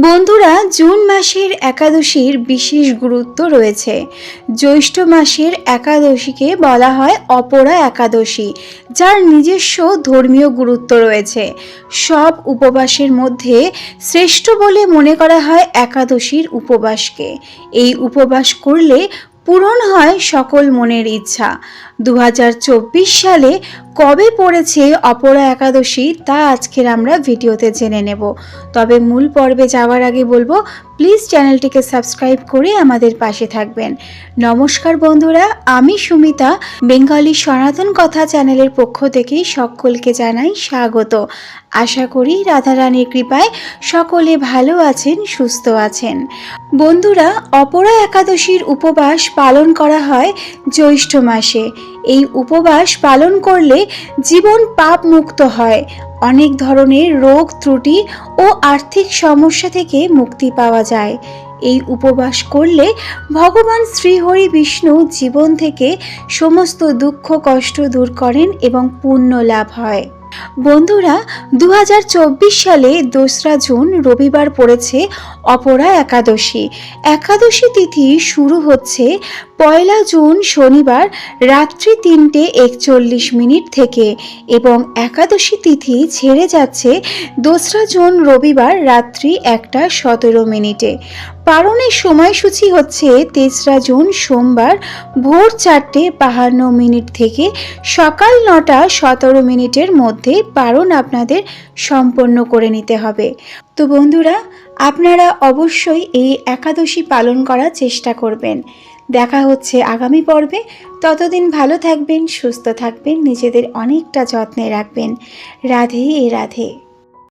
বন্ধুরা, জুন মাসের একাদশীর বিশেষ গুরুত্ব রয়েছে। জ্যৈষ্ঠ মাসের একাদশীকে বলা হয় অপরা একাদশী, যার নিজস্ব ধর্মীয় গুরুত্ব রয়েছে। সব উপবাসের মধ্যে শ্রেষ্ঠ বলে মনে করা হয় একাদশীর উপবাসকে। এই উপবাস করলে পূরণ হয় সকল মনের ইচ্ছা। দু হাজার চব্বিশ সালে কবে পড়েছে অপরা একাদশী, তা আজকের আমরা ভিডিওতে জেনে নেব। তবে মূল পর্বে যাওয়ার আগে বলব প্লিজ চ্যানেলটিকে সাবস্ক্রাইব করে আমাদের পাশে থাকবেন। নমস্কার বন্ধুরা, আমি সুমিতা। বেঙ্গলি সনাতন কথা চ্যানেলের পক্ষ থেকে সকলকে জানাই স্বাগত। আশা করি রাধারানীর কৃপায় সকলে ভালো আছেন, সুস্থ আছেন। বন্ধুরা, অপরা একাদশীর উপবাস পালন করা হয় জ্যৈষ্ঠ মাসে। এই উপবাস পালন করলে জীবন পাপ মুক্ত হয়। অনেক ধরনের রোগ ত্রুটি ও আর্থিক সমস্যা থেকে মুক্তি পাওয়া যায়। এই উপবাস করলে ভগবান শ্রীহরি বিষ্ণু জীবন থেকে সমস্ত দুঃখ কষ্ট দূর করেন এবং পুণ্য লাভ হয়। বন্ধুরা দু হাজার চব্বিশ সালে দোসরা জুন রবিবার পড়েছে অপরা একাদশী। একাদশী তিথি শুরু হচ্ছে পয়লা জুন শনিবার রাত্রি তিনটে একচল্লিশ মিনিট থেকে এবং একাদশী তিথি ছেড়ে যাচ্ছে দোসরা জুন রবিবার রাত্রি একটা সতেরো মিনিটে। পালনের সময়সূচি হচ্ছে তেসরা জুন সোমবার ভোর চারটে বাহান্ন মিনিট থেকে সকাল নটা সতেরো মিনিটের মধ্যে পারণ আপনাদের সম্পন্ন করে নিতে হবে। তো বন্ধুরা, আপনারা অবশ্যই এই একাদশী পালন করার চেষ্টা করবেন। দেখা হচ্ছে আগামী পর্বে। ততদিন ভালো থাকবেন, সুস্থ থাকবেন, নিজেদের অনেকটা যত্নে রাখবেন। রাধে এ রাধে।